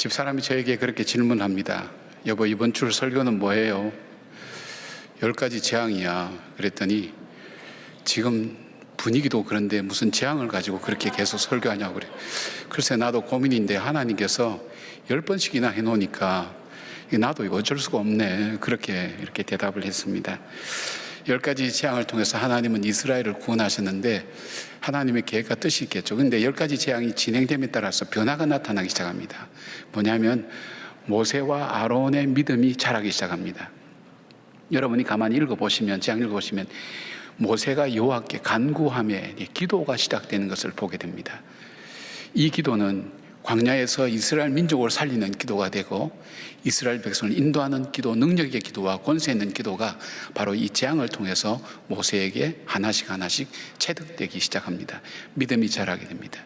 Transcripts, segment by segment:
집사람이 저에게 그렇게 질문합니다. 여보, 이번 주 설교는 뭐예요? 열 가지 재앙이야. 그랬더니 지금 분위기도 그런데 무슨 재앙을 가지고 그렇게 계속 설교하냐고 그래. 글쎄, 나도 고민인데 하나님께서 열 번씩이나 해놓으니까 나도 이거 어쩔 수가 없네. 그렇게 이렇게 대답을 했습니다. 열 가지 재앙을 통해서 하나님은 이스라엘을 구원하셨는데 하나님의 계획과 뜻이 있겠죠. 근데 열 가지 재앙이 진행됨에 따라서 변화가 나타나기 시작합니다. 뭐냐면 모세와 아론의 믿음이 자라기 시작합니다. 여러분이 가만히 읽어보시면, 재앙 읽어보시면 모세가 여호와께 간구함에 기도가 시작되는 것을 보게 됩니다. 이 기도는 광야에서 이스라엘 민족을 살리는 기도가 되고 이스라엘 백성을 인도하는 기도, 능력의 기도와 권세 있는 기도가 바로 이 재앙을 통해서 모세에게 하나씩 하나씩 체득되기 시작합니다. 믿음이 자라게 됩니다.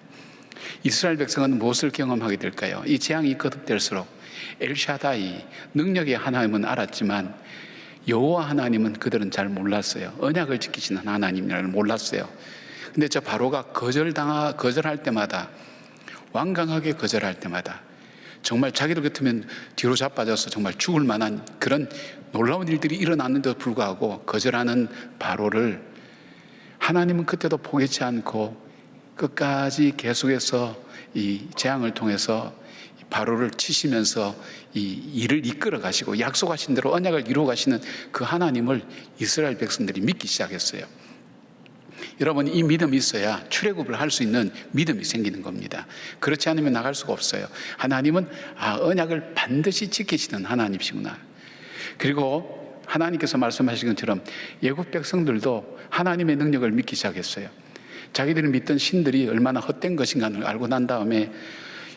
이스라엘 백성은 무엇을 경험하게 될까요? 이 재앙이 거듭될수록 엘샤다이 능력의 하나님은 알았지만 여호와 하나님은 그들은 잘 몰랐어요. 언약을 지키시는 하나님이라는 몰랐어요. 근데 저 바로가 거절당하 거절할 때마다 완강하게 거절할 때마다 정말 자기들 같으면 뒤로 자빠져서 정말 죽을 만한 그런 놀라운 일들이 일어났는데도 불구하고 거절하는 바로를 하나님은 그때도 포기치 않고 끝까지 계속해서 이 재앙을 통해서 바로를 치시면서 이 일을 이끌어 가시고 약속하신 대로 언약을 이루어 가시는 그 하나님을 이스라엘 백성들이 믿기 시작했어요. 여러분 이 믿음이 있어야 출애굽을 할 수 있는 믿음이 생기는 겁니다. 그렇지 않으면 나갈 수가 없어요. 하나님은 아 언약을 반드시 지키시는 하나님이시구나. 그리고 하나님께서 말씀하신 것처럼 예굽 백성들도 하나님의 능력을 믿기 시작했어요. 자기들이 믿던 신들이 얼마나 헛된 것인가를 알고 난 다음에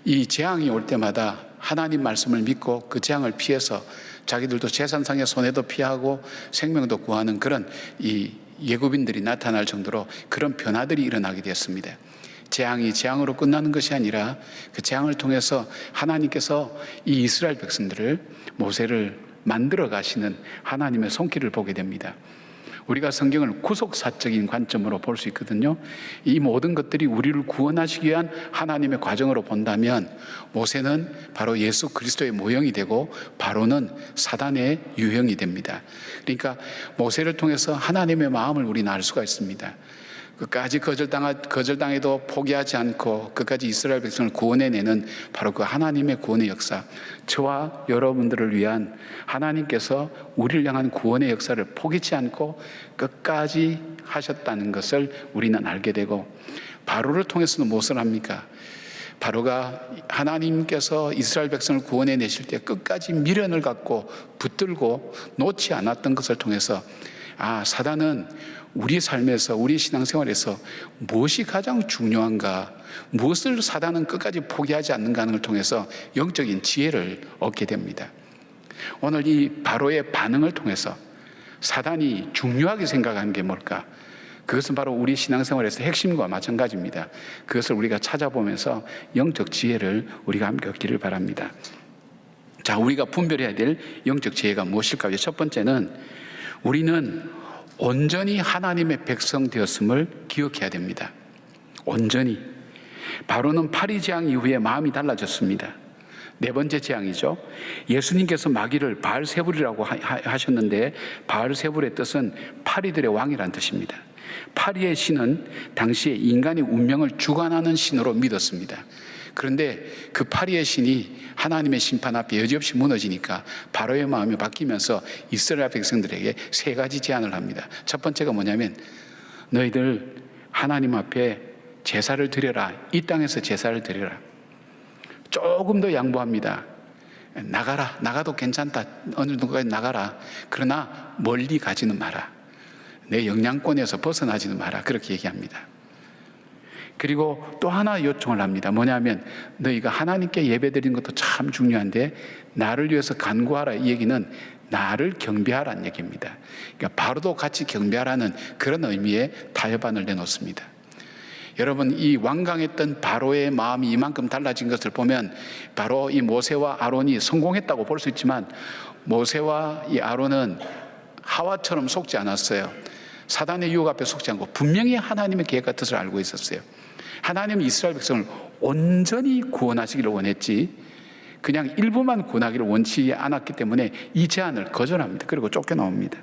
이 재앙이 올 때마다 하나님 말씀을 믿고 그 재앙을 피해서 자기들도 재산상의 손해도 피하고 생명도 구하는 그런 이 예굽인들이 나타날 정도로 그런 변화들이 일어나게 되었습니다. 재앙이 재앙으로 끝나는 것이 아니라 그 재앙을 통해서 하나님께서 이 이스라엘 백성들을 모세를 만들어 가시는 하나님의 손길을 보게 됩니다. 우리가 성경을 구속사적인 관점으로 볼 수 있거든요. 이 모든 것들이 우리를 구원하시기 위한 하나님의 과정으로 본다면 모세는 바로 예수 그리스도의 모형이 되고 바로는 사단의 유형이 됩니다. 그러니까 모세를 통해서 하나님의 마음을 우리는 알 수가 있습니다. 끝까지 거절당해도 포기하지 않고 끝까지 이스라엘 백성을 구원해내는 바로 그 하나님의 구원의 역사. 저와 여러분들을 위한 하나님께서 우리를 향한 구원의 역사를 포기치 않고 끝까지 하셨다는 것을 우리는 알게 되고 바로를 통해서는 무엇을 합니까? 바로가 하나님께서 이스라엘 백성을 구원해 내실 때 끝까지 미련을 갖고 붙들고 놓지 않았던 것을 통해서 아, 사단은 우리 삶에서 우리 신앙생활에서 무엇이 가장 중요한가, 무엇을 사단은 끝까지 포기하지 않는가 하는 걸 통해서 영적인 지혜를 얻게 됩니다. 오늘 이 바로의 반응을 통해서 사단이 중요하게 생각하는 게 뭘까? 그것은 바로 우리 신앙생활에서 핵심과 마찬가지입니다. 그것을 우리가 찾아보면서 영적 지혜를 우리가 함께 얻기를 바랍니다. 자, 우리가 분별해야 될 영적 지혜가 무엇일까요? 첫 번째는 우리는 온전히 하나님의 백성 되었음을 기억해야 됩니다. 온전히. 바로는 파리 재앙 이후에 마음이 달라졌습니다. 네 번째 재앙이죠. 예수님께서 마귀를 바알세불이라고 하셨는데 바알세불의 뜻은 파리들의 왕이란 뜻입니다. 파리의 신은 당시에 인간의 운명을 주관하는 신으로 믿었습니다. 그런데 그 파리의 신이 하나님의 심판 앞에 여지없이 무너지니까 바로의 마음이 바뀌면서 이스라엘 백성들에게 세 가지 제안을 합니다. 첫 번째가 뭐냐면 너희들 하나님 앞에 제사를 드려라. 이 땅에서 제사를 드려라. 조금 더 양보합니다. 나가라. 나가도 괜찮다. 어느 정도까지 나가라. 그러나 멀리 가지는 마라. 내 영향권에서 벗어나지는 마라. 그렇게 얘기합니다. 그리고 또 하나 요청을 합니다. 뭐냐면 너희가 하나님께 예배드리는 것도 참 중요한데 나를 위해서 간구하라 이 얘기는 나를 경배하라는 얘기입니다. 그러니까 바로도 같이 경배하라는 그런 의미의 타협안을 내놓습니다. 여러분 이 완강했던 바로의 마음이 이만큼 달라진 것을 보면 바로 이 모세와 아론이 성공했다고 볼 수 있지만 모세와 이 아론은 하와처럼 속지 않았어요. 사단의 유혹 앞에 속지 않고 분명히 하나님의 계획과 뜻을 알고 있었어요. 하나님은 이스라엘 백성을 온전히 구원하시기를 원했지 그냥 일부만 구원하기를 원치 않았기 때문에 이 제안을 거절합니다. 그리고 쫓겨나옵니다.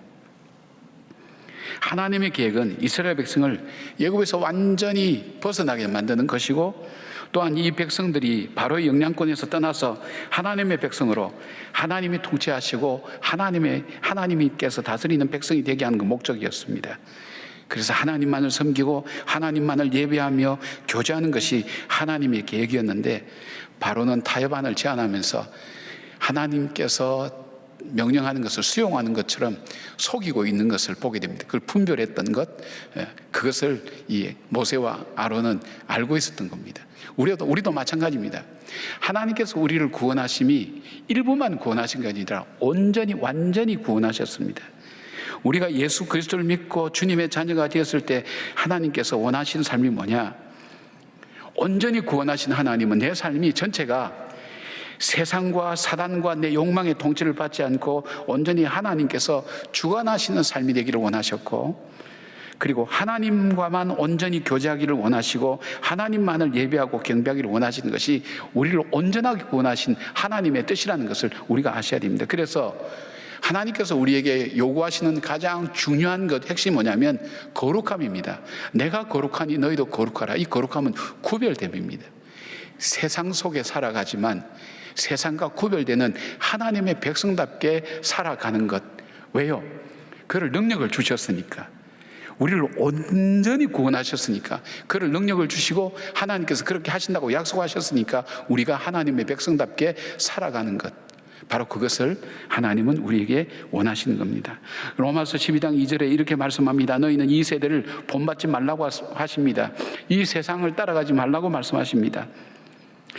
하나님의 계획은 이스라엘 백성을 예굽에서 완전히 벗어나게 만드는 것이고 또한 이 백성들이 바로의 영향권에서 떠나서 하나님의 백성으로 하나님이 통치하시고 하나님의 하나님께서 다스리는 백성이 되게 하는 그 목적이었습니다. 그래서 하나님만을 섬기고 하나님만을 예배하며 교제하는 것이 하나님의 계획이었는데 바로는 타협안을 제안하면서 하나님께서 명령하는 것을 수용하는 것처럼 속이고 있는 것을 보게 됩니다. 그걸 분별했던 것, 예, 그것을 이 모세와 아론은 알고 있었던 겁니다. 우리도 우리도 마찬가지입니다. 하나님께서 우리를 구원하심이 일부만 구원하신 게 아니라 온전히 완전히 구원하셨습니다. 우리가 예수 그리스도를 믿고 주님의 자녀가 되었을 때 하나님께서 원하시는 삶이 뭐냐? 온전히 구원하신 하나님은 내 삶이 전체가 세상과 사단과 내 욕망의 통치를 받지 않고 온전히 하나님께서 주관하시는 삶이 되기를 원하셨고 그리고 하나님과만 온전히 교제하기를 원하시고 하나님만을 예배하고 경배하기를 원하시는 것이 우리를 온전하게 구원하신 하나님의 뜻이라는 것을 우리가 아셔야 됩니다. 그래서 하나님께서 우리에게 요구하시는 가장 중요한 것 핵심이 뭐냐면 거룩함입니다. 내가 거룩하니 너희도 거룩하라. 이 거룩함은 구별됨입니다. 세상 속에 살아가지만 세상과 구별되는 하나님의 백성답게 살아가는 것. 왜요? 그를 능력을 주셨으니까. 우리를 온전히 구원하셨으니까. 그를 능력을 주시고 하나님께서 그렇게 하신다고 약속하셨으니까 우리가 하나님의 백성답게 살아가는 것. 바로 그것을 하나님은 우리에게 원하시는 겁니다. 로마서 12장 2절에 이렇게 말씀합니다. 너희는 이 세대를 본받지 말라고 하십니다. 이 세상을 따라가지 말라고 말씀하십니다.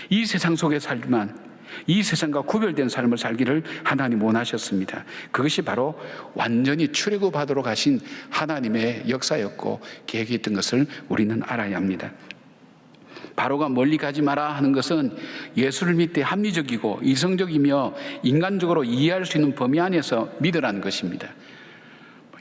이 세상 속에 살지만 이 세상과 구별된 삶을 살기를 하나님 원하셨습니다. 그것이 바로 완전히 출애굽하도록 하신 하나님의 역사였고 계획이 있던 것을 우리는 알아야 합니다. 바로가 멀리 가지 마라 하는 것은 예수를 믿되 합리적이고 이성적이며 인간적으로 이해할 수 있는 범위 안에서 믿으라는 것입니다.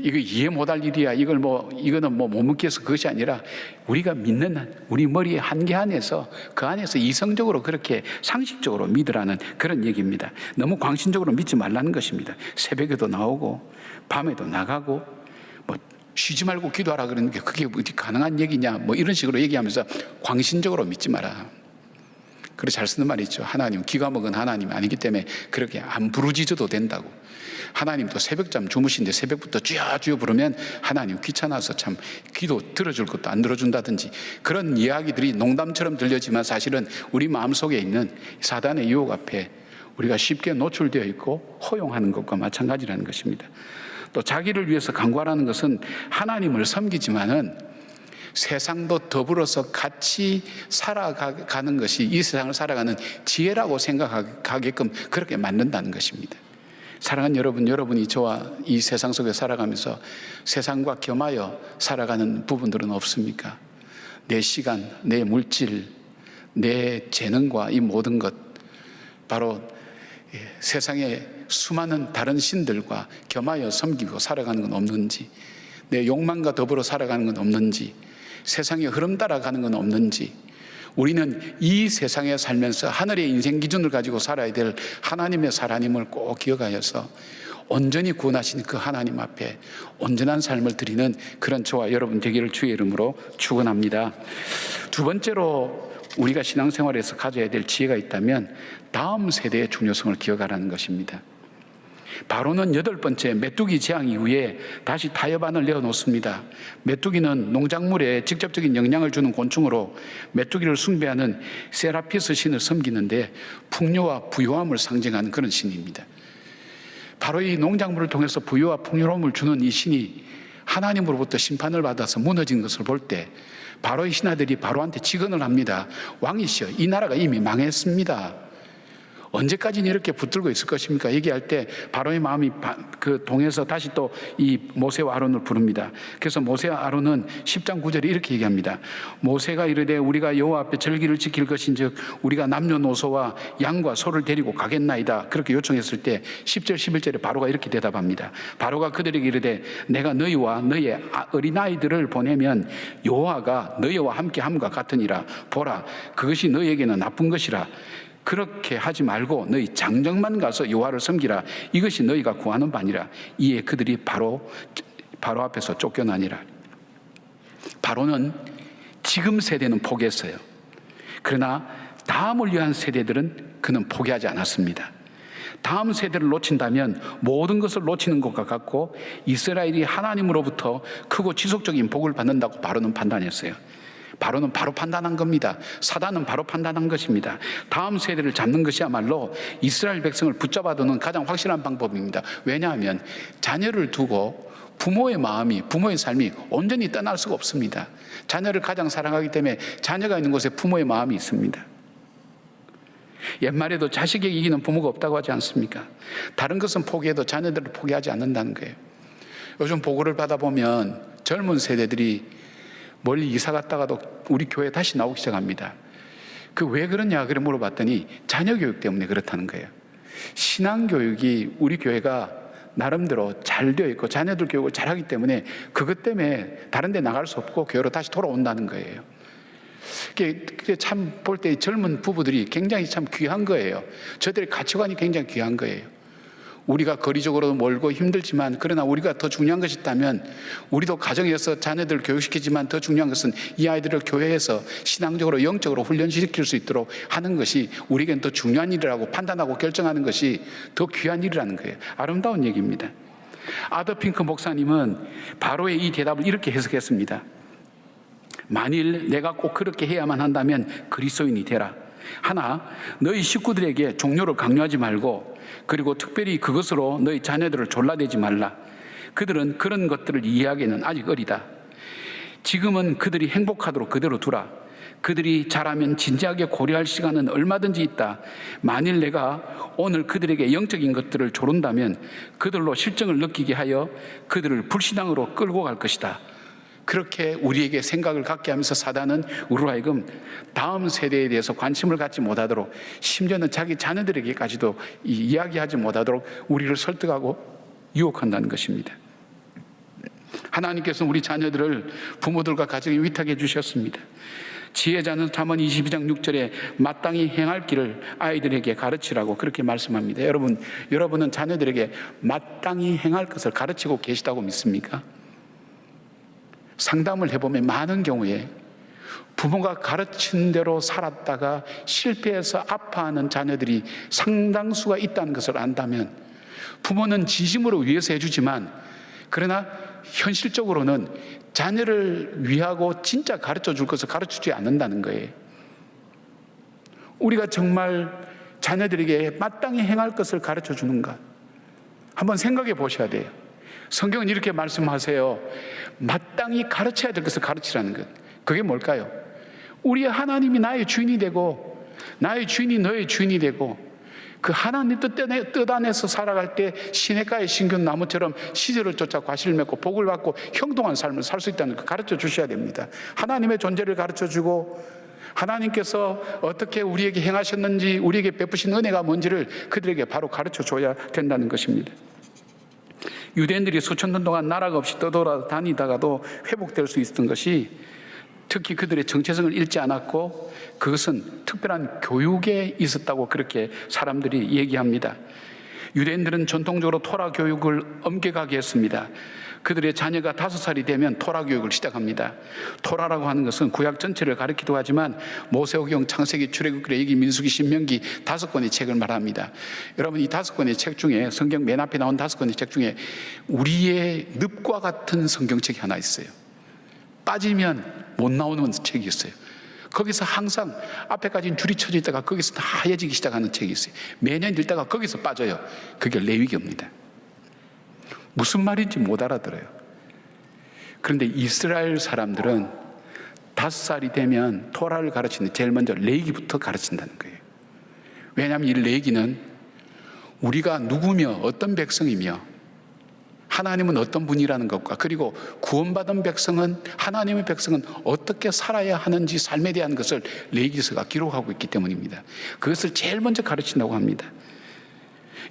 이거 이해 못할 일이야. 이걸 뭐 이거는 뭐못 묻겠어 그것이 아니라 우리가 믿는 우리 머리의 한계 안에서 그 안에서 이성적으로 그렇게 상식적으로 믿으라는 그런 얘기입니다. 너무 광신적으로 믿지 말라는 것입니다. 새벽에도 나오고 밤에도 나가고 뭐 쉬지 말고 기도하라 그러는 게 그게 어디 가능한 얘기냐 뭐 이런 식으로 얘기하면서 광신적으로 믿지 마라. 그래 잘 쓰는 말이 있죠. 하나님 기가 먹은 하나님 아니기 때문에 그렇게 안 부르짖어도 된다고. 하나님도 새벽잠 주무신데 새벽부터 쥐어쥐어 부르면 하나님 귀찮아서 참 기도 들어줄 것도 안 들어준다든지 그런 이야기들이 농담처럼 들려지만 사실은 우리 마음속에 있는 사단의 유혹 앞에 우리가 쉽게 노출되어 있고 허용하는 것과 마찬가지라는 것입니다. 또 자기를 위해서 강구하라는 것은 하나님을 섬기지만은 세상도 더불어서 같이 살아가는 것이 이 세상을 살아가는 지혜라고 생각하게끔 그렇게 만든다는 것입니다. 사랑하는 여러분, 여러분이 저와 이 세상 속에 살아가면서 세상과 겸하여 살아가는 부분들은 없습니까? 내 시간, 내 물질, 내 재능과 이 모든 것, 바로 세상의 수많은 다른 신들과 겸하여 섬기고 살아가는 건 없는지, 내 욕망과 더불어 살아가는 건 없는지, 세상의 흐름 따라가는 건 없는지, 우리는 이 세상에 살면서 하늘의 인생 기준을 가지고 살아야 될 하나님의 사랑님을 꼭 기억하여서 온전히 구원하신 그 하나님 앞에 온전한 삶을 드리는 그런 저와 여러분 되기를 주의 이름으로 축원합니다. 두 번째로 우리가 신앙생활에서 가져야 될 지혜가 있다면 다음 세대의 중요성을 기억하라는 것입니다. 바로는 여덟 번째 메뚜기 재앙 이후에 다시 타협안을 내어놓습니다. 메뚜기는 농작물에 직접적인 영향을 주는 곤충으로 메뚜기를 숭배하는 세라피스 신을 섬기는데 풍요와 부요함을 상징하는 그런 신입니다. 바로 이 농작물을 통해서 부요와 풍요로움을 주는 이 신이 하나님으로부터 심판을 받아서 무너진 것을 볼 때 바로의 신하들이 바로한테 직언을 합니다. 왕이시여, 이 나라가 이미 망했습니다. 언제까지는 이렇게 붙들고 있을 것입니까? 얘기할 때 바로의 마음이 그 동에서 다시 또 이 모세와 아론을 부릅니다. 그래서 모세와 아론은 10장 9절에 이렇게 얘기합니다. 모세가 이르되 우리가 여호와 앞에 절기를 지킬 것인즉 우리가 남녀노소와 양과 소를 데리고 가겠나이다. 그렇게 요청했을 때 10절 11절에 바로가 이렇게 대답합니다. 바로가 그들에게 이르되 내가 너희와 너희의 어린아이들을 보내면 여호와가 너희와 함께 함과 같으니라 보라 그것이 너희에게는 나쁜 것이라 그렇게 하지 말고 너희 장정만 가서 여호와를 섬기라. 이것이 너희가 구하는 바니라. 이에 그들이 바로 바로 앞에서 쫓겨나니라. 바로는 지금 세대는 포기했어요. 그러나 다음을 위한 세대들은 그는 포기하지 않았습니다. 다음 세대를 놓친다면 모든 것을 놓치는 것과 같고 이스라엘이 하나님으로부터 크고 지속적인 복을 받는다고 바로는 판단했어요. 바로는 바로 판단한 겁니다. 사단은 바로 판단한 것입니다. 다음 세대를 잡는 것이야말로 이스라엘 백성을 붙잡아두는 가장 확실한 방법입니다. 왜냐하면 자녀를 두고 부모의 마음이, 부모의 삶이 온전히 떠날 수가 없습니다. 자녀를 가장 사랑하기 때문에 자녀가 있는 곳에 부모의 마음이 있습니다. 옛말에도 자식에게 이기는 부모가 없다고 하지 않습니까? 다른 것은 포기해도 자녀들을 포기하지 않는다는 거예요. 요즘 보고를 받아보면 젊은 세대들이 멀리 이사 갔다가도 우리 교회 다시 나오기 시작합니다. 그 왜 그러냐 그래 물어봤더니 자녀 교육 때문에 그렇다는 거예요. 신앙 교육이 우리 교회가 나름대로 잘 되어 있고 자녀들 교육을 잘 하기 때문에 그것 때문에 다른 데 나갈 수 없고 교회로 다시 돌아온다는 거예요. 그게 참 볼 때 젊은 부부들이 굉장히 참 귀한 거예요. 저들의 가치관이 굉장히 귀한 거예요. 우리가 거리적으로 멀고 힘들지만 그러나 우리가 더 중요한 것이 있다면 우리도 가정에서 자녀들을 교육시키지만 더 중요한 것은 이 아이들을 교회에서 신앙적으로 영적으로 훈련시킬 수 있도록 하는 것이 우리에겐 더 중요한 일이라고 판단하고 결정하는 것이 더 귀한 일이라는 거예요. 아름다운 얘기입니다. 아더 핑크 목사님은 바로의 이 대답을 이렇게 해석했습니다. 만일 내가 꼭 그렇게 해야만 한다면 그리스도인이 되라. 하나, 너희 식구들에게 종료를 강요하지 말고, 그리고 특별히 그것으로 너희 자녀들을 졸라대지 말라. 그들은 그런 것들을 이해하기에는 아직 어리다. 지금은 그들이 행복하도록 그대로 두라. 그들이 자라면 진지하게 고려할 시간은 얼마든지 있다. 만일 내가 오늘 그들에게 영적인 것들을 조른다면 그들로 실정을 느끼게 하여 그들을 불신앙으로 끌고 갈 것이다. 그렇게 우리에게 생각을 갖게 하면서 사단은 우리로 하여금 다음 세대에 대해서 관심을 갖지 못하도록 심지어는 자기 자녀들에게까지도 이야기하지 못하도록 우리를 설득하고 유혹한다는 것입니다. 하나님께서 우리 자녀들을 부모들과 가정에 위탁해 주셨습니다. 지혜자는 잠언 22장 6절에 마땅히 행할 길을 아이들에게 가르치라고 그렇게 말씀합니다. 여러분, 여러분은 자녀들에게 마땅히 행할 것을 가르치고 계시다고 믿습니까? 상담을 해보면 많은 경우에 부모가 가르친 대로 살았다가 실패해서 아파하는 자녀들이 상당수가 있다는 것을 안다면 부모는 진심으로 위해서 해주지만 그러나 현실적으로는 자녀를 위하고 진짜 가르쳐 줄 것을 가르쳐 주지 않는다는 거예요. 우리가 정말 자녀들에게 마땅히 행할 것을 가르쳐 주는가? 한번 생각해 보셔야 돼요. 성경은 이렇게 말씀하세요. 마땅히 가르쳐야 될 것을 가르치라는 것. 그게 뭘까요? 우리 하나님이 나의 주인이 되고, 나의 주인이 너의 주인이 되고, 그 하나님 뜻, 안에, 뜻 안에서 살아갈 때 시냇가의 신균 나무처럼 시절을 쫓아 과실을 맺고 복을 받고 형통한 삶을 살 수 있다는 걸 가르쳐 주셔야 됩니다. 하나님의 존재를 가르쳐 주고, 하나님께서 어떻게 우리에게 행하셨는지, 우리에게 베푸신 은혜가 뭔지를 그들에게 바로 가르쳐 줘야 된다는 것입니다. 유대인들이 수천 년 동안 나라가 없이 떠돌아다니다가도 회복될 수 있었던 것이 특히 그들의 정체성을 잃지 않았고 그것은 특별한 교육에 있었다고 그렇게 사람들이 얘기합니다. 유대인들은 전통적으로 토라 교육을 엄격하게 했습니다. 그들의 자녀가 다섯 살이 되면 토라 교육을 시작합니다. 토라라고 하는 것은 구약 전체를 가리키도 하지만 모세오경, 창세기, 출애굽기, 레위기, 민수기, 신명기 다섯 권의 책을 말합니다. 여러분 이 다섯 권의 책 중에 성경 맨 앞에 나온 다섯 권의 책 중에 우리의 늪과 같은 성경책이 하나 있어요. 빠지면 못 나오는 책이 있어요. 거기서 항상 앞에까지는 줄이 쳐져 있다가 거기서 다 하얘지기 시작하는 책이 있어요. 매년 읽다가 거기서 빠져요. 그게 레위기입니다. 무슨 말인지 못 알아들어요. 그런데 이스라엘 사람들은 다섯 살이 되면 토라를 가르치는 제일 먼저 레이기부터 가르친다는 거예요. 왜냐하면 이 레이기는 우리가 누구며 어떤 백성이며 하나님은 어떤 분이라는 것과 그리고 구원받은 백성은 하나님의 백성은 어떻게 살아야 하는지 삶에 대한 것을 레이기서가 기록하고 있기 때문입니다. 그것을 제일 먼저 가르친다고 합니다.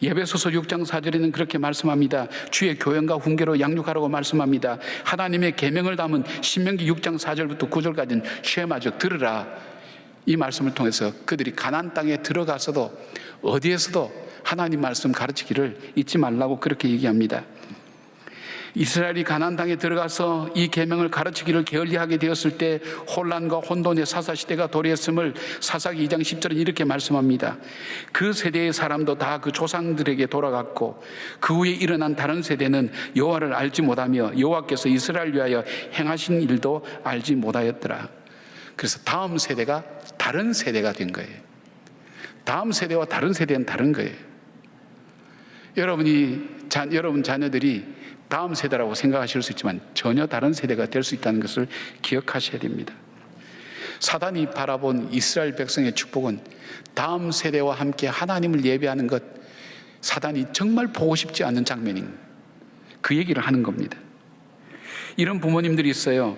예배소서 6장 4절에는 그렇게 말씀합니다. 주의 교연과 훈계로 양육하라고 말씀합니다. 하나님의 계명을 담은 신명기 6장 4절부터 9절까지는 쉐마적 들으라. 이 말씀을 통해서 그들이 가나안 땅에 들어가서도 어디에서도 하나님 말씀 가르치기를 잊지 말라고 그렇게 얘기합니다. 이스라엘이 가나안 땅에 들어가서 이 계명을 가르치기를 게을리하게 되었을 때 혼란과 혼돈의 사사 시대가 도래했음을 사사기 2장 10절은 이렇게 말씀합니다. 그 세대의 사람도 다 그 조상들에게 돌아갔고 그 후에 일어난 다른 세대는 여호와를 알지 못하며 여호와께서 이스라엘 위하여 행하신 일도 알지 못하였더라. 그래서 다음 세대가 다른 세대가 된 거예요. 다음 세대와 다른 세대는 다른 거예요. 여러분이 자, 여러분 자녀들이 다음 세대라고 생각하실 수 있지만 전혀 다른 세대가 될 수 있다는 것을 기억하셔야 됩니다. 사단이 바라본 이스라엘 백성의 축복은 다음 세대와 함께 하나님을 예배하는 것 사단이 정말 보고 싶지 않는 장면인 그 얘기를 하는 겁니다. 이런 부모님들이 있어요.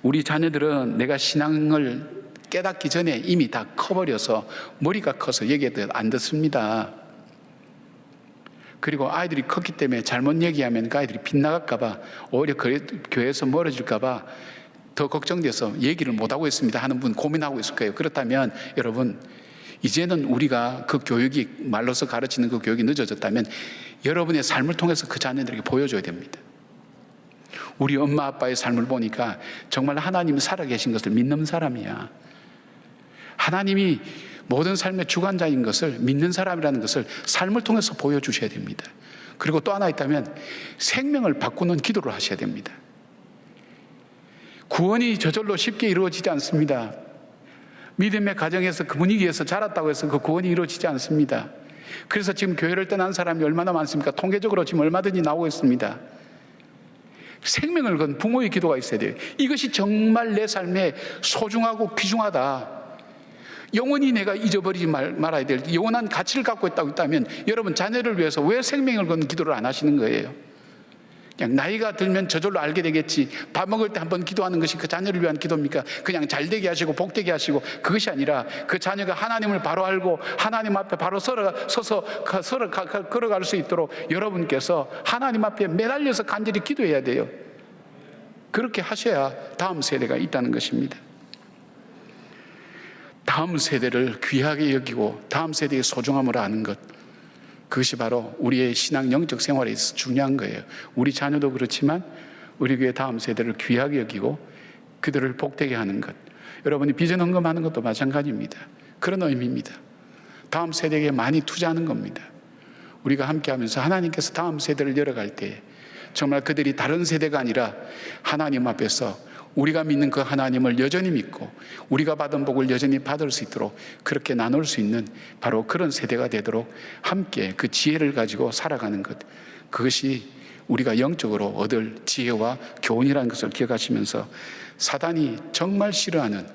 우리 자녀들은 내가 신앙을 깨닫기 전에 이미 다 커버려서 머리가 커서 얘기해도 안 듣습니다. 그리고 아이들이 컸기 때문에 잘못 얘기하면 그 아이들이 빗나갈까봐 오히려 교회에서 멀어질까봐 더 걱정돼서 얘기를 못하고 있습니다 하는 분 고민하고 있을 거예요. 그렇다면 여러분, 이제는 우리가 그 교육이 말로서 가르치는 그 교육이 늦어졌다면 여러분의 삶을 통해서 그 자녀들에게 보여줘야 됩니다. 우리 엄마 아빠의 삶을 보니까 정말 하나님이 살아계신 것을 믿는 사람이야. 하나님이 모든 삶의 주관자인 것을 믿는 사람이라는 것을 삶을 통해서 보여주셔야 됩니다. 그리고 또 하나 있다면 생명을 바꾸는 기도를 하셔야 됩니다. 구원이 저절로 쉽게 이루어지지 않습니다. 믿음의 가정에서 그 분위기에서 자랐다고 해서 그 구원이 이루어지지 않습니다. 그래서 지금 교회를 떠난 사람이 얼마나 많습니까? 통계적으로 지금 얼마든지 나오고 있습니다. 생명을 건 부모의 기도가 있어야 돼요. 이것이 정말 내 삶에 소중하고 귀중하다. 영원히 내가 잊어버리지 말, 말아야 될 영원한 가치를 갖고 있다고 있다면 여러분 자녀를 위해서 왜 생명을 건 기도를 안 하시는 거예요? 그냥 나이가 들면 저절로 알게 되겠지. 밥 먹을 때 한번 기도하는 것이 그 자녀를 위한 기도입니까? 그냥 잘 되게 하시고 복되게 하시고 그것이 아니라 그 자녀가 하나님을 바로 알고 하나님 앞에 바로 서러, 서서 서로 걸어갈 수 있도록 여러분께서 하나님 앞에 매달려서 간절히 기도해야 돼요. 그렇게 하셔야 다음 세대가 있다는 것입니다. 다음 세대를 귀하게 여기고 다음 세대의 소중함을 아는 것. 그것이 바로 우리의 신앙 영적 생활에 있어서 중요한 거예요. 우리 자녀도 그렇지만 우리 교회 다음 세대를 귀하게 여기고 그들을 복되게 하는 것. 여러분이 비전 헌금하는 것도 마찬가지입니다. 그런 의미입니다. 다음 세대에게 많이 투자하는 겁니다. 우리가 함께 하면서 하나님께서 다음 세대를 열어갈 때 정말 그들이 다른 세대가 아니라 하나님 앞에서 우리가 믿는 그 하나님을 여전히 믿고 우리가 받은 복을 여전히 받을 수 있도록 그렇게 나눌 수 있는 바로 그런 세대가 되도록 함께 그 지혜를 가지고 살아가는 것 그것이 우리가 영적으로 얻을 지혜와 교훈이라는 것을 기억하시면서 사단이 정말 싫어하는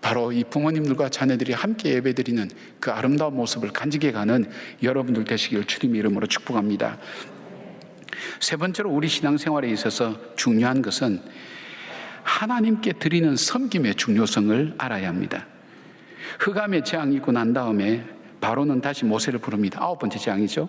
바로 이 부모님들과 자녀들이 함께 예배드리는 그 아름다운 모습을 간직해 가는 여러분들 되시기를 주님의 이름으로 축복합니다. 세 번째로 우리 신앙생활에 있어서 중요한 것은 하나님께 드리는 섬김의 중요성을 알아야 합니다. 흑암의 재앙이 있고 난 다음에 바로는 다시 모세를 부릅니다. 아홉 번째 재앙이죠.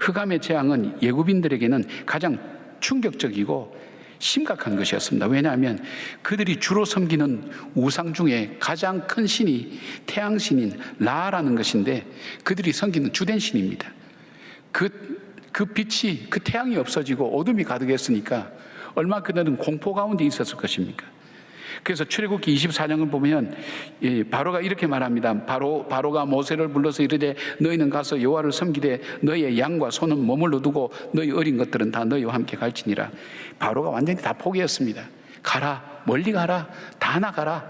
흑암의 재앙은 예굽인들에게는 가장 충격적이고 심각한 것이었습니다. 왜냐하면 그들이 주로 섬기는 우상 중에 가장 큰 신이 태양신인 라라는 것인데 그들이 섬기는 주된 신입니다. 그, 그 빛이, 그 태양이 없어지고 어둠이 가득했으니까 얼마 그들은 공포 가운데 있었을 것입니까? 그래서 출애굽기 24장을 보면 바로가 이렇게 말합니다. 바로 바로가 모세를 불러서 이르되 너희는 가서 여호와를 섬기되 너희의 양과 소는 머물러 두고 너희 어린 것들은 다 너희와 함께 갈지니라. 바로가 완전히 다 포기했습니다. 가라 멀리 가라 다 나가라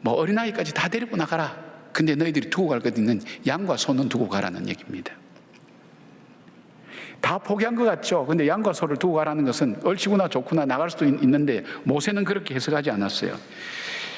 뭐 어린아이까지 다 데리고 나가라. 근데 너희들이 두고 갈 것 있는 양과 소는 두고 가라는 얘기입니다. 다 포기한 것 같죠. 근데 양과 소를 두고 가라는 것은 얼씨구나 좋구나 나갈 수도 있는데 모세는 그렇게 해석하지 않았어요.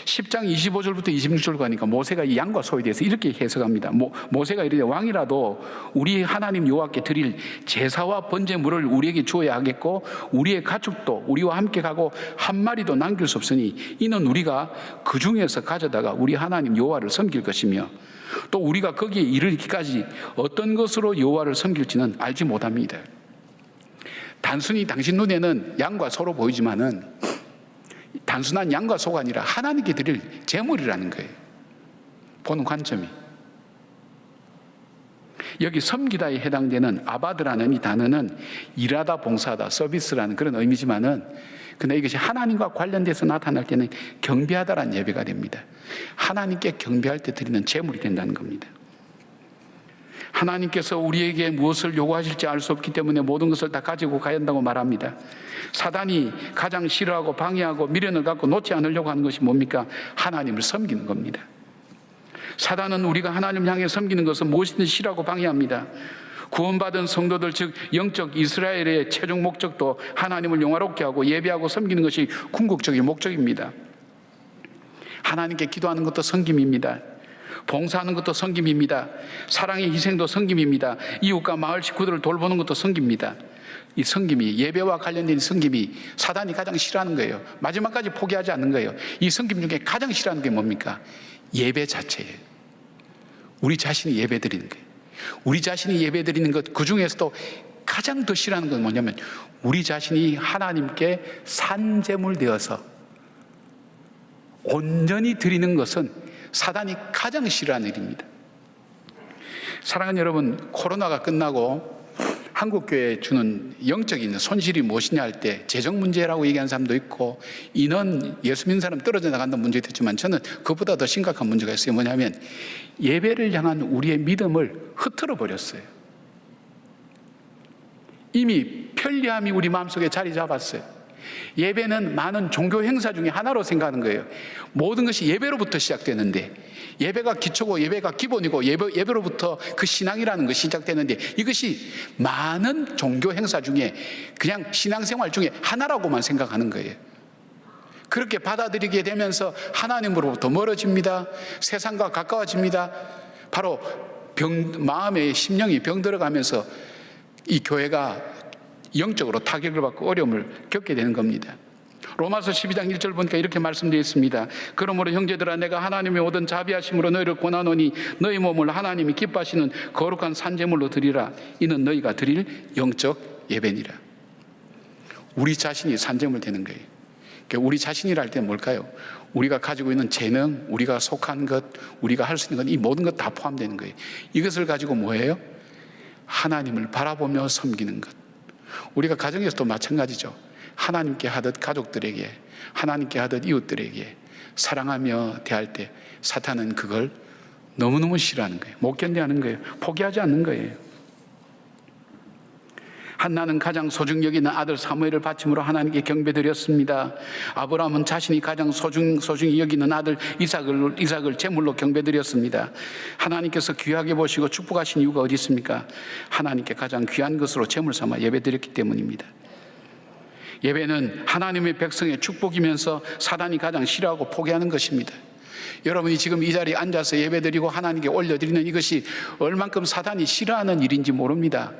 10장 25절부터 26절 가니까 모세가 이 양과 소에 대해서 이렇게 해석합니다. 모, 모세가 이르되 왕이라도 우리 하나님 여호와께 드릴 제사와 번제물을 우리에게 주어야 하겠고 우리의 가축도 우리와 함께 가고 한 마리도 남길 수 없으니 이는 우리가 그 중에서 가져다가 우리 하나님 여호와를 섬길 것이며 또 우리가 거기에 이르기까지 어떤 것으로 여호와를 섬길지는 알지 못합니다. 단순히 당신 눈에는 양과 소로 보이지만은 단순한 양과 소가 아니라 하나님께 드릴 제물이라는 거예요. 보는 관점이. 여기 섬기다에 해당되는 아바드라는 이 단어는 일하다, 봉사하다, 서비스라는 그런 의미지만은 근데 이것이 하나님과 관련돼서 나타날 때는 경배하다라는 예배가 됩니다. 하나님께 경배할 때 드리는 제물이 된다는 겁니다. 하나님께서 우리에게 무엇을 요구하실지 알 수 없기 때문에 모든 것을 다 가지고 가야 한다고 말합니다. 사단이 가장 싫어하고 방해하고 미련을 갖고 놓지 않으려고 하는 것이 뭡니까? 하나님을 섬기는 겁니다. 사단은 우리가 하나님을 향해 섬기는 것은 무엇이든 싫어하고 방해합니다. 구원받은 성도들 즉 영적 이스라엘의 최종 목적도 하나님을 영화롭게 하고 예배하고 섬기는 것이 궁극적인 목적입니다. 하나님께 기도하는 것도 섬김입니다. 봉사하는 것도 섬김입니다. 사랑의 희생도 섬김입니다. 이웃과 마을 식구들을 돌보는 것도 섬깁니다. 이 섬김이 예배와 관련된 섬김이 사단이 가장 싫어하는 거예요. 마지막까지 포기하지 않는 거예요. 이 섬김 중에 가장 싫어하는 게 뭡니까? 예배 자체예요. 우리 자신이 예배 드리는 거예요. 우리 자신이 예배 드리는 것, 그 중에서도 가장 더 싫어하는 건 뭐냐면 우리 자신이 하나님께 산재물 되어서 온전히 드리는 것은 사단이 가장 싫어하는 일입니다. 사랑하는 여러분, 코로나가 끝나고 한국교회에 주는 영적인 손실이 무엇이냐 할 때 재정 문제라고 얘기하는 사람도 있고 인원 예수 믿는 사람 떨어져 나간다는 문제도 있지만 저는 그보다 더 심각한 문제가 있어요. 뭐냐면 예배를 향한 우리의 믿음을 흐트러 버렸어요. 이미 편리함이 우리 마음속에 자리 잡았어요. 예배는 많은 종교 행사 중에 하나로 생각하는 거예요. 모든 것이 예배로부터 시작되는데 예배가 기초고 예배가 기본이고 예배, 예배로부터 그 신앙이라는 것이 시작되는데 이것이 많은 종교 행사 중에 그냥 신앙생활 중에 하나라고만 생각하는 거예요. 그렇게 받아들이게 되면서 하나님으로부터 멀어집니다. 세상과 가까워집니다. 바로 병, 마음의 심령이 병들어가면서 이 교회가 영적으로 타격을 받고 어려움을 겪게 되는 겁니다. 로마서 12장 1절 보니까 이렇게 말씀되어 있습니다. 그러므로 형제들아 내가 하나님의 오던 자비하심으로 너희를 권하노니 너희 몸을 하나님이 기뻐하시는 거룩한 산재물로 드리라. 이는 너희가 드릴 영적 예배니라. 우리 자신이 산재물 되는 거예요. 그러니까 우리 자신이라 할 때는 뭘까요? 우리가 가지고 있는 재능, 우리가 속한 것, 우리가 할 수 있는 것, 이 모든 것 다 포함되는 거예요. 이것을 가지고 뭐예요? 하나님을 바라보며 섬기는 것. 우리가 가정에서도 마찬가지죠. 하나님께 하듯 가족들에게, 하나님께 하듯 이웃들에게 사랑하며 대할 때 사탄은 그걸 너무너무 싫어하는 거예요. 못 견뎌하는 거예요. 포기하지 않는 거예요. 한나는 가장 소중 여기는 아들 사무엘을 바침으로 하나님께 경배드렸습니다. 아브라함은 자신이 가장 소중 소중히 여기는 아들 이삭을 이삭을 제물로 경배드렸습니다. 하나님께서 귀하게 보시고 축복하신 이유가 어디 있습니까? 하나님께 가장 귀한 것으로 제물 삼아 예배드렸기 때문입니다. 예배는 하나님의 백성의 축복이면서 사단이 가장 싫어하고 포기하는 것입니다. 여러분이 지금 이 자리에 앉아서 예배드리고 하나님께 올려드리는 이것이 얼만큼 사단이 싫어하는 일인지 모릅니다.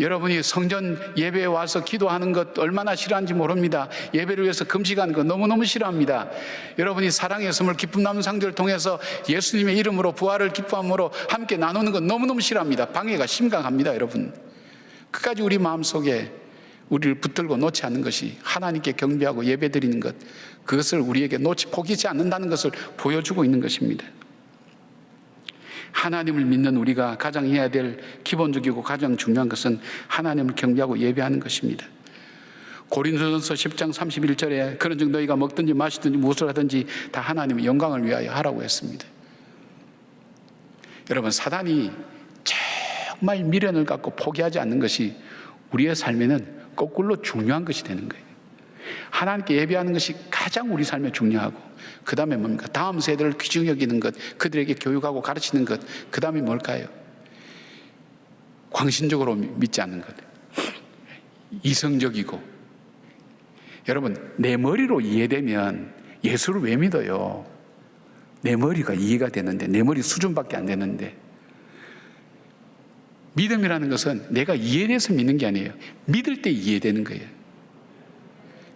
여러분이 성전 예배에 와서 기도하는 것 얼마나 싫어하는지 모릅니다. 예배를 위해서 금식하는 것 너무너무 싫어합니다. 여러분이 사랑의 선물 기쁨 남은 상들을 통해서 예수님의 이름으로 부활을 기뻐함으로 함께 나누는 것 너무너무 싫어합니다. 방해가 심각합니다, 여러분. 끝까지 우리 마음속에 우리를 붙들고 놓지 않는 것이 하나님께 경배하고 예배드리는 것 그것을 우리에게 놓지 포기하지 않는다는 것을 보여주고 있는 것입니다. 하나님을 믿는 우리가 가장 해야 될 기본적이고 가장 중요한 것은 하나님을 경배하고 예배하는 것입니다. 고린도전서 10장 31절에 그런 즉 너희가 먹든지 마시든지 무엇을 하든지 다 하나님의 영광을 위하여 하라고 했습니다. 여러분 사단이 정말 미련을 갖고 포기하지 않는 것이 우리의 삶에는 거꾸로 중요한 것이 되는 거예요. 하나님께 예배하는 것이 가장 우리 삶에 중요하고 그 다음에 뭡니까? 다음 세대를 귀중히 여기는 것, 그들에게 교육하고 가르치는 것, 그 다음에 뭘까요? 광신적으로 믿지 않는 것, 이성적이고. 여러분, 내 머리로 이해되면 예수를 왜 믿어요? 내 머리가 이해가 되는데, 내 머리 수준밖에 안 되는데. 믿음이라는 것은 내가 이해돼서 믿는 게 아니에요. 믿을 때 이해되는 거예요.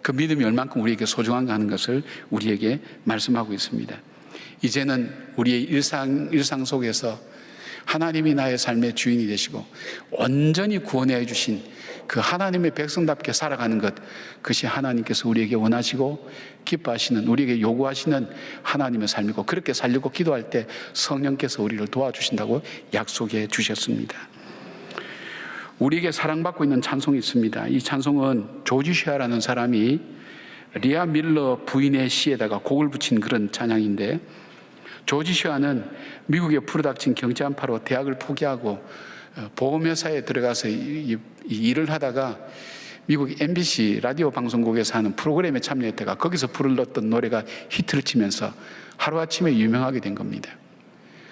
그 믿음이 얼만큼 우리에게 소중한가 하는 것을 우리에게 말씀하고 있습니다. 이제는 우리의 일상, 일상 속에서 하나님이 나의 삶의 주인이 되시고 온전히 구원해 주신 그 하나님의 백성답게 살아가는 것 그것이 하나님께서 우리에게 원하시고 기뻐하시는 우리에게 요구하시는 하나님의 삶이고 그렇게 살려고 기도할 때 성령께서 우리를 도와주신다고 약속해 주셨습니다. 우리에게 사랑받고 있는 찬송이 있습니다. 이 찬송은 조지시아라는 사람이 리아 밀러 부인의 시에다가 곡을 붙인 그런 찬양인데 조지시아는 미국에 불어닥친 경제 한파로 대학을 포기하고 어, 보험회사에 들어가서 일을 하다가 미국 MBC 라디오 방송국에서 하는 프로그램에 참여했다가 거기서 불렀던 노래가 히트를 치면서 하루아침에 유명하게 된 겁니다.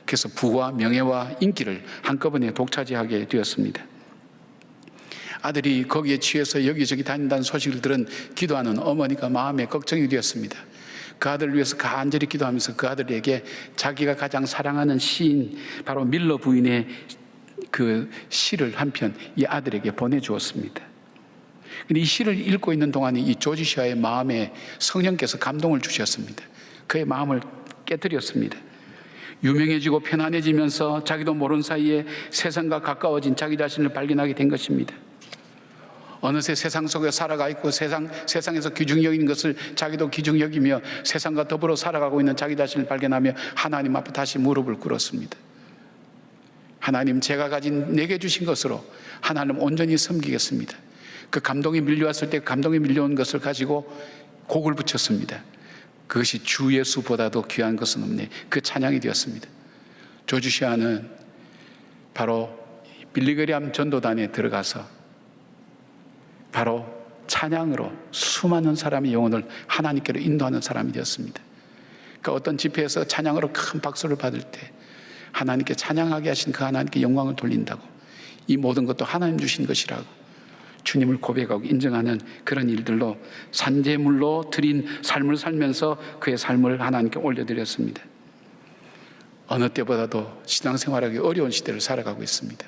그래서 부와 명예와 인기를 한꺼번에 독차지하게 되었습니다. 아들이 거기에 취해서 여기저기 다닌다는 소식을 들은 기도하는 어머니가 마음에 걱정이 되었습니다. 그 아들을 위해서 간절히 기도하면서 그 아들에게 자기가 가장 사랑하는 시인 바로 밀러 부인의 그 시를 한 편 이 아들에게 보내주었습니다. 근데 이 시를 읽고 있는 동안에 이 조지시아의 마음에 성령께서 감동을 주셨습니다. 그의 마음을 깨뜨렸습니다. 유명해지고 편안해지면서 자기도 모르는 사이에 세상과 가까워진 자기 자신을 발견하게 된 것입니다. 어느새 세상 속에 살아가 있고 세상, 세상에서 귀중 여기는 것을 자기도 귀중 여기며 세상과 더불어 살아가고 있는 자기 자신을 발견하며 하나님 앞에 다시 무릎을 꿇었습니다. 하나님 제가 가진 내게 주신 것으로 하나님 온전히 섬기겠습니다. 그 감동이 밀려왔을 때 감동이 밀려온 것을 가지고 곡을 붙였습니다. 그것이 주 예수보다도 귀한 것은 없네. 그 찬양이 되었습니다. 조주시아는 바로 빌리그리암 전도단에 들어가서 바로 찬양으로 수많은 사람의 영혼을 하나님께로 인도하는 사람이 되었습니다. 그러니까 어떤 집회에서 찬양으로 큰 박수를 받을 때 하나님께 찬양하게 하신 그 하나님께 영광을 돌린다고 이 모든 것도 하나님 주신 것이라고 주님을 고백하고 인정하는 그런 일들로 산재물로 드린 삶을 살면서 그의 삶을 하나님께 올려드렸습니다. 어느 때보다도 신앙생활하기 어려운 시대를 살아가고 있습니다.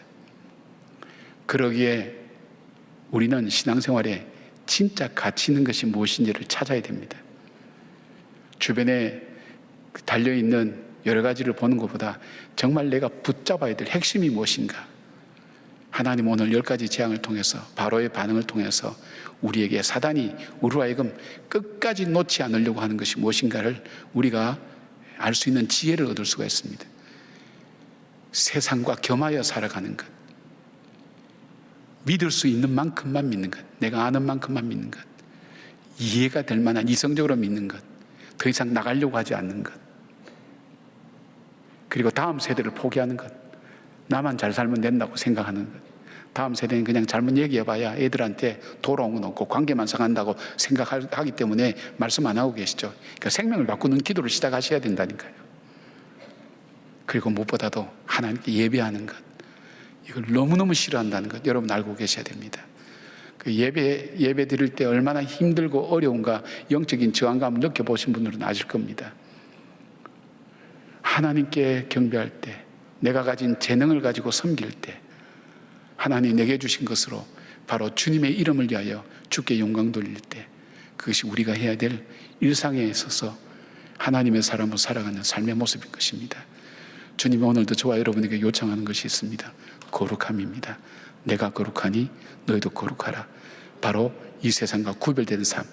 그러기에 우리는 신앙생활에 진짜 가치 있는 것이 무엇인지를 찾아야 됩니다. 주변에 달려있는 여러 가지를 보는 것보다 정말 내가 붙잡아야 될 핵심이 무엇인가. 하나님 오늘 열 가지 재앙을 통해서 바로의 반응을 통해서 우리에게 사단이 우리로 하여금 끝까지 놓지 않으려고 하는 것이 무엇인가를 우리가 알 수 있는 지혜를 얻을 수가 있습니다. 세상과 겸하여 살아가는 것. 믿을 수 있는 만큼만 믿는 것. 내가 아는 만큼만 믿는 것. 이해가 될 만한 이성적으로 믿는 것. 더 이상 나가려고 하지 않는 것. 그리고 다음 세대를 포기하는 것. 나만 잘 살면 된다고 생각하는 것. 다음 세대는 그냥 잘못 얘기해봐야 애들한테 돌아온 건 없고 관계만 상한다고 생각하기 때문에 말씀 안 하고 계시죠. 그러니까 생명을 바꾸는 기도를 시작하셔야 된다니까요. 그리고 무엇보다도 하나님께 예배하는 것. 이걸 너무너무 싫어한다는 것 여러분 알고 계셔야 됩니다. 그 예배, 예배 드릴 때 얼마나 힘들고 어려운가 영적인 저항감을 느껴보신 분들은 아실 겁니다. 하나님께 경배할 때, 내가 가진 재능을 가지고 섬길 때, 하나님 내게 주신 것으로 바로 주님의 이름을 위하여 주께 영광 돌릴 때, 그것이 우리가 해야 될 일상에 있어서 하나님의 사람으로 살아가는 삶의 모습인 것입니다. 주님이 오늘도 저와 여러분에게 요청하는 것이 있습니다. 거룩함입니다. 내가 거룩하니 너희도 거룩하라. 바로 이 세상과 구별되는 삶,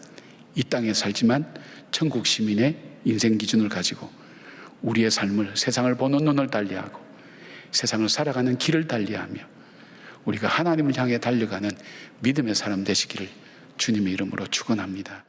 이 땅에 살지만 천국 시민의 인생 기준을 가지고 우리의 삶을 세상을 보는 눈을 달리하고 세상을 살아가는 길을 달리하며 우리가 하나님을 향해 달려가는 믿음의 사람 되시기를 주님의 이름으로 축원합니다.